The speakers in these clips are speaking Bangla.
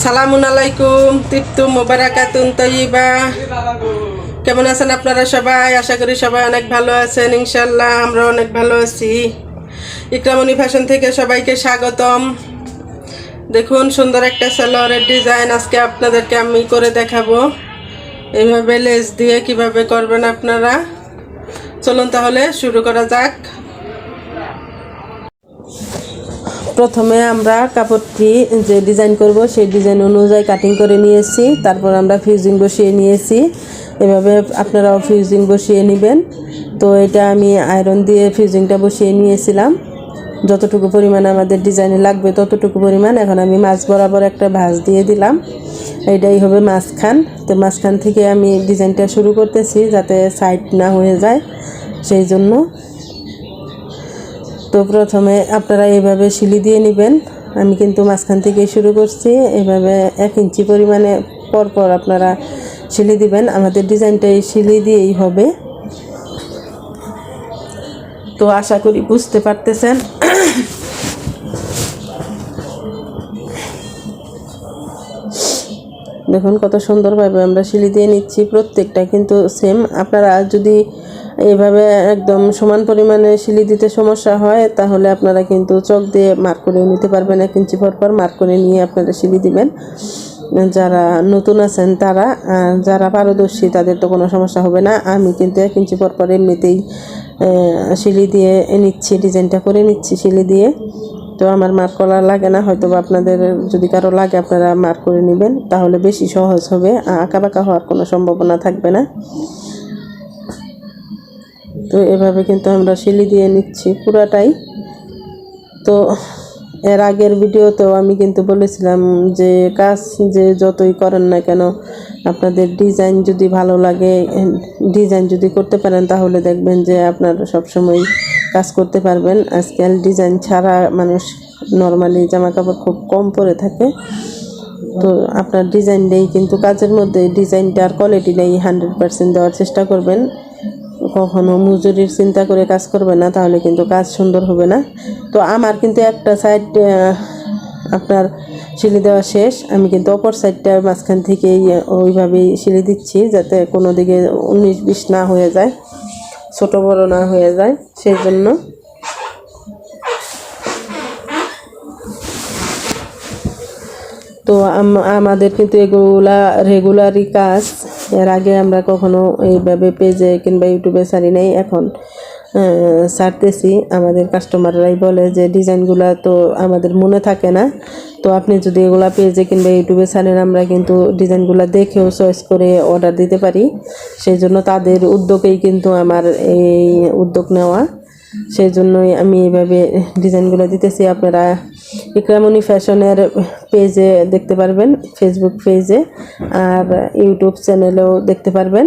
সালামুন আলাইকুম তিপ্তু মোবারাকাতুন তৈবা কেমন আছেন আপনারা সবাই? আশা করি সবাই অনেক ভালো আছেন ইনশাল্লাহ আমরা অনেক ভালো আছি। ইকরামণি ফ্যাশন থেকে সবাইকে স্বাগতম। দেখুন, সুন্দর একটা সালোয়ারের ডিজাইন আজকে আপনাদেরকে আমি করে দেখাবো। এইভাবে লেস দিয়ে কীভাবে করবেন আপনারা? চলুন তাহলে শুরু করা যাক। প্রথমে আমরা কাপড়টি যে ডিজাইন করব, সেই ডিজাইন অনুযায়ী কাটিং করে নিয়েছি। তারপর আমরা ফিউজিং বসিয়ে নিয়েছি। এভাবে আপনারাও ফিউজিং বসিয়ে নেবেন। তো এটা আমি আয়রন দিয়ে ফিউজিংটা বসিয়ে নিয়েছিলাম। যতটুকু পরিমাণ আমাদের ডিজাইনে লাগবে ততটুকু পরিমাণ এখন আমি মাছ বরাবর একটা ভাঁজ দিয়ে দিলাম। এটাই হবে মাঝখান। তো মাঝখান থেকে আমি ডিজাইনটা শুরু করতেছি যাতে সাইড না হয়ে যায়। সেই জন্য তো প্রথমে আপনারা এইভাবে শিলি দিয়ে নেবেন। আমি কিন্তু মাঝখান থেকে শুরু করছি। এভাবে এক ইঞ্চি পরিমাণে পরপর আপনারা শিলি দিবেন। আমাদের ডিজাইনটা এই শিলি দিয়েই হবে। তো আশা করি বুঝতে পারতেছেন। দেখুন কত সুন্দরভাবে আমরা শিলি দিয়ে নিচ্ছি। প্রত্যেকটা কিন্তু সেম আপনারা যদি এইভাবে একদম সমান পরিমাণে শিলি দিতে সমস্যা হয়, তাহলে আপনারা কিন্তু চোখ দিয়ে মার্ক করে নিতে পারবেন। এক ইঞ্চি পর পর মার্ক করে নিয়ে আপনারা শিলি দিবেন। যারা নতুন আছেন তারা যারা পারদর্শী তাদের তো কোনো সমস্যা হবে না। আমি কিন্তু এক ইঞ্চি পর পর এমনিতেই শিলি দিয়ে নিচ্ছি, ডিজাইনটা করে নিচ্ছি শিলি দিয়ে। তো আমার মার্ক করা লাগে না হয়তো বা আপনাদের যদি কারও লাগে আপনারা মার্ক করে নেবেন, তাহলে বেশি সহজ হবে। আঁকা বাঁকা হওয়ার কোনো সম্ভাবনা থাকবে না। তো এভাবে কিন্তু আমরা শিলি দিয়ে নিচ্ছি পুরাটাই। তো এর আগের ভিডিওতেও আমি কিন্তু বলেছিলাম যে কাজ যে যতই করেন না কেন, আপনাদের ডিজাইন যদি ভালো লাগে, ডিজাইন যদি করতে পারেন তাহলে দেখবেন যে আপনার সবসময় কাজ করতে পারবেন। আজকাল ডিজাইন ছাড়া মানুষ নর্মালি জামা কাপড় খুব কম পরে থাকে। তো আপনার ডিজাইন নেই কিন্তু কাজের মধ্যে ডিজাইনটার কোয়ালিটি নেই হান্ড্রেড পার্সেন্ট দেওয়ার চেষ্টা করবেন। কখনো মজুরির চিন্তা করে কাজ করবে না, তাহলে কিন্তু কাজ সুন্দর হবে না। তো আমার কিন্তু একটা সাইড আপনার সিলি দেওয়া শেষ। আমি কিন্তু অপর সাইডটা মাঝখান থেকেই ওইভাবেই সিলি দিচ্ছি যাতে কোনো দিকে উনিশ বিশ না হয়ে যায়, ছোটো বড় না হয়ে যায় সেই জন্য তো আমাদের কিন্তু এগুলা রেগুলারই কাজ। এর আগে আমরা কখনো এইভাবে পেজে কিংবা ইউটিউবে ছাড়ি নাই, এখন ছাড়তেছি আমাদের কাস্টমাররাই বলে যে ডিজাইনগুলো তো আমাদের মনে থাকে না। তো আপনি যদি এগুলা পেজে কিংবা ইউটিউবে ছাড়েন আমরা কিন্তু ডিজাইনগুলো দেখেও চয়েস করে অর্ডার দিতে পারি। সেই জন্য তাদের উদ্যোগেই কিন্তু আমার এই উদ্যোগ নেওয়া। সেই জন্যই আমি এইভাবে ডিজাইনগুলো দিতেছি। আপনারা ইকরামণি ফ্যাশনের পেজে দেখতে পারবেন ফেসবুক পেজে আর ইউটিউব চ্যানেলেও দেখতে পারবেন।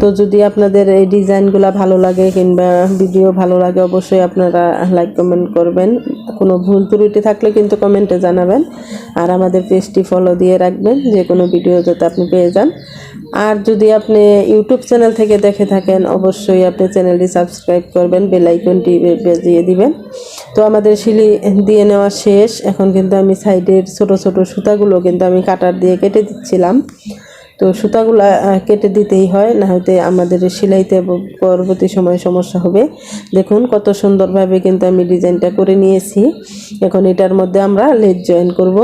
তো যদি আপনাদের এই ডিজাইনগুলো ভালো লাগে কিংবা ভিডিও ভালো লাগে, অবশ্যই আপনারা লাইক কমেন্ট করবেন। কোনো ভুল ত্রুটি থাকলে কিন্তু কমেন্টে জানাবেন। আর আমাদের পেজটি ফলো দিয়ে রাখবেন, যে কোনো ভিডিও যাতে আপনি পেয়ে যান। আর যদি আপনি ইউটিউব চ্যানেল থেকে দেখে থাকেন, অবশ্যই আপনি চ্যানেলটি সাবস্ক্রাইব করবেন বেল আইকনটি বেজিয়ে দিবেন। তো আমাদের শিলি দিয়ে নেওয়া শেষ। এখন কিন্তু আমি সাইডের ছোট ছোট সুতাগুলো কিন্তু আমি কাটার দিয়ে কেটে দিচ্ছিলাম। তো সুতাগুলো কেটে দিতেই হয়, না হয়তো আমাদের সেলাইতে পরবর্তী সময় সমস্যা হবে। দেখুন কত সুন্দরভাবে কিন্তু আমি ডিজাইনটা করে নিয়েছি। এখন এটার মধ্যে আমরা লেজ জয়েন করব।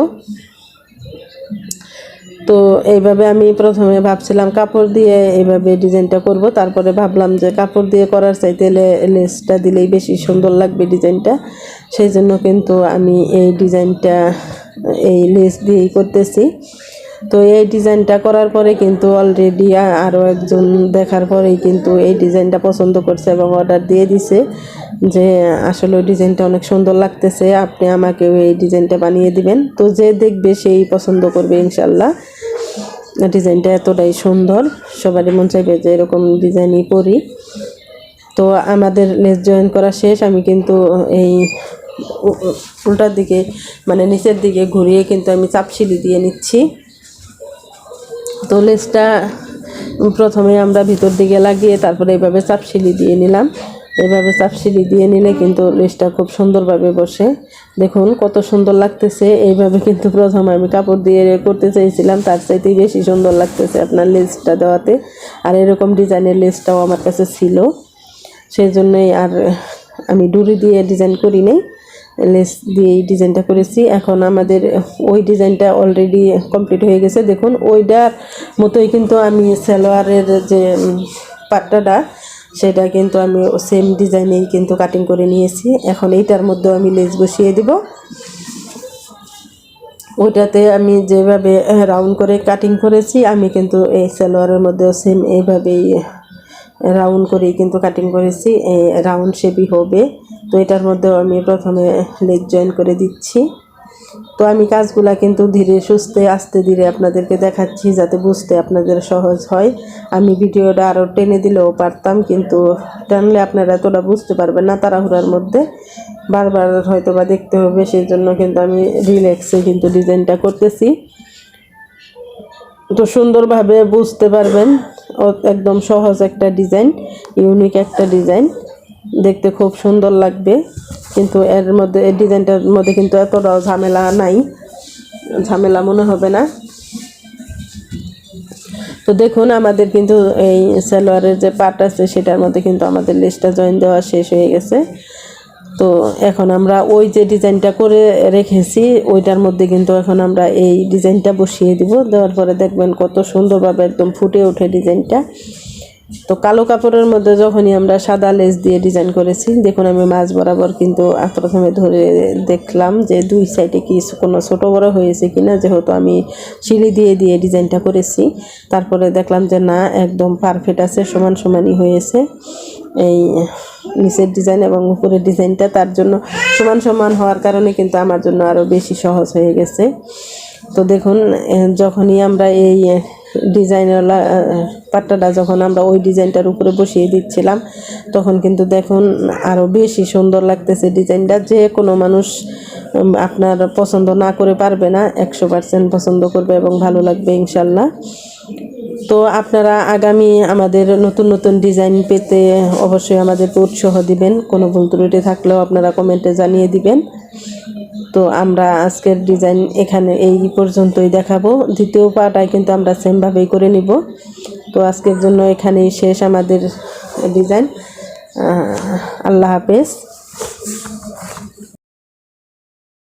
তো এইভাবে আমি প্রথমে ভাবছিলাম কাপড় দিয়ে এইভাবে ডিজাইনটা করব। তারপরে ভাবলাম যে কাপড় দিয়ে করার চাইতে লেসটা দিলেই বেশি সুন্দর লাগবে ডিজাইনটা। সেই জন্য কিন্তু আমি এই ডিজাইনটা, এই লেস দিয়েই করতেছি। তো এই ডিজাইনটা করার পরে কিন্তু অলরেডি আরও একজন দেখার পরেই কিন্তু এই ডিজাইনটা পছন্দ করছে এবং অর্ডার দিয়ে দিছে যে, আসলে ডিজাইনটা অনেক সুন্দর লাগতেছে, আপনি আমাকেও এই ডিজাইনটা বানিয়ে দিবেন। তো যে দেখবে সেই পছন্দ করবে ইনশাল্লাহ ডিজাইনটা এতটাই সুন্দর, সবারই মন চাইবে যে এরকম ডিজাইনই পরি তো আমাদের লেস জয়েন করা শেষ, আমি কিন্তু এই উল্টার দিকে মানে নিচের দিকে ঘুরিয়ে কিন্তু আমি চাপশিলি দিয়ে নিচ্ছি। তো লেসটা প্রথমে আমরা ভিতর দিকে লাগিয়ে তারপরে এভাবে চাপশিলি দিয়ে নিলাম। এভাবে চাপসিড়ি দিয়ে নিলে কিন্তু লেসটা খুব সুন্দরভাবে বসে। দেখুন কত সুন্দর লাগতেছে। এইভাবে কিন্তু প্রথম আমি কাপড় দিয়ে করতে চাইছিলাম, তার চাইতেই বেশি সুন্দর লাগতেছে আপনার লেসটা দেওয়াতে। আর এরকম ডিজাইনের লেসটাও আমার কাছে ছিল। সেই জন্যই আর আমি ডুরি দিয়ে ডিজাইন করি নাই। লেস দিয়ে এই ডিজাইনটা করেছি। এখন আমাদের ওই ডিজাইনটা অলরেডি কমপ্লিট হয়ে গেছে। দেখুন, ওইটার মতোই কিন্তু আমি সালোয়ারের যে পাট্টাটা, সেটা কিন্তু আমি সেম ডিজাইনেই কিন্তু কাটিং করে নিয়েছি। এখন এইটার মধ্যেও আমি লেস বসিয়ে দিব। ওইটাতে আমি যেভাবে রাউন্ড করে কাটিং করেছি, আমি কিন্তু এই সালোয়ারের মধ্যেও সেম এইভাবেই রাউন্ড করেই কিন্তু কাটিং করেছি। রাউন্ড শেপই হবে। তো এটার মধ্যেও আমি প্রথমে লেগ জয়েন করে দিচ্ছি। তো আমি কাজগুলা কিন্তু ধীরে সুস্থে, আস্তে ধীরে আপনাদেরকে দেখাচ্ছি যাতে বুঝতে আপনাদের সহজ হয়। আমি ভিডিওটা আরও টেনে দিলেও পারতাম, কিন্তু টানলে আপনারা এতটা বুঝতে পারবেন না তাড়াহুড়ার মধ্যে। বারবার হয়তো বা দেখতে হবে সেই জন্য কিন্তু আমি রিল্যাক্সে কিন্তু ডিজাইনটা করতেছি। তো সুন্দরভাবে বুঝতে পারবেন একদম সহজ একটা ডিজাইন ইউনিক একটা ডিজাইন দেখতে খুব সুন্দর লাগবে। কিন্তু এর মধ্যে, এই ডিজাইনটার মধ্যে কিন্তু এতটাও ঝামেলা নাই। ঝামেলা মনে হবে না। তো দেখুন, আমাদের কিন্তু এই সালোয়ারের যে পার্ট আছে, সেটার মধ্যে কিন্তু আমাদের লেসটা জয়েন দেওয়া শেষ হয়ে গেছে। তো এখন আমরা ওই যে ডিজাইনটা করে রেখেছি, ওইটার মধ্যে কিন্তু এখন আমরা এই ডিজাইনটা বসিয়ে দিব। দেওয়ার পরে দেখবেন কত সুন্দরভাবে একদম ফুটে ওঠে ডিজাইনটা। তো কালো কাপড়ের মধ্যে যখনই আমরা সাদা লেস দিয়ে ডিজাইন করেছি, দেখুন আমি মাছ বরাবর কিন্তু প্রথমে ধরে দেখলাম যে দুই সাইডে কি কোনো ছোট বড় হয়েছে কিনা, যেহেতু আমি সিঁড়ি দিয়ে দিয়ে ডিজাইনটা করেছি। তারপরে দেখলাম যে না, একদম পারফেক্ট আছে, সমান সমানই হয়েছে। এই নিচের ডিজাইন এবং উপরের ডিজাইনটা তার জন্য সমান সমান হওয়ার কারণে কিন্তু আমার জন্য আরও বেশি সহজ হয়ে গেছে। তো দেখুন যখনই আমরা এই ডিজাইনওয়ালা পাট্টাটা যখন আমরা ওই ডিজাইনটার উপরে বসিয়ে দিচ্ছিলাম, তখন কিন্তু দেখুন আরও বেশি সুন্দর লাগতেছে ডিজাইনটা যে কোনো মানুষ আপনার পছন্দ না করে পারবে না, একশো পার্সেন্ট পছন্দ করবে এবং ভালো লাগবে ইনশাল্লাহ। তো আপনারা আগামী আমাদের নতুন নতুন ডিজাইন পেতে অবশ্যই আমাদেরকে উৎসাহ দিবেন। কোনো ভুল ত্রুটি থাকলেও আপনারা কমেন্টে জানিয়ে দিবেন। তো আমরা আজকের ডিজাইন এখানে এই পর্যন্তই দেখাবো। দ্বিতীয় পাটায় কিন্তু আমরা সেমভাবেই করে নিব। তো আজকের জন্য এখানেই শেষ আমাদের ডিজাইন আল্লাহ হাফেজ।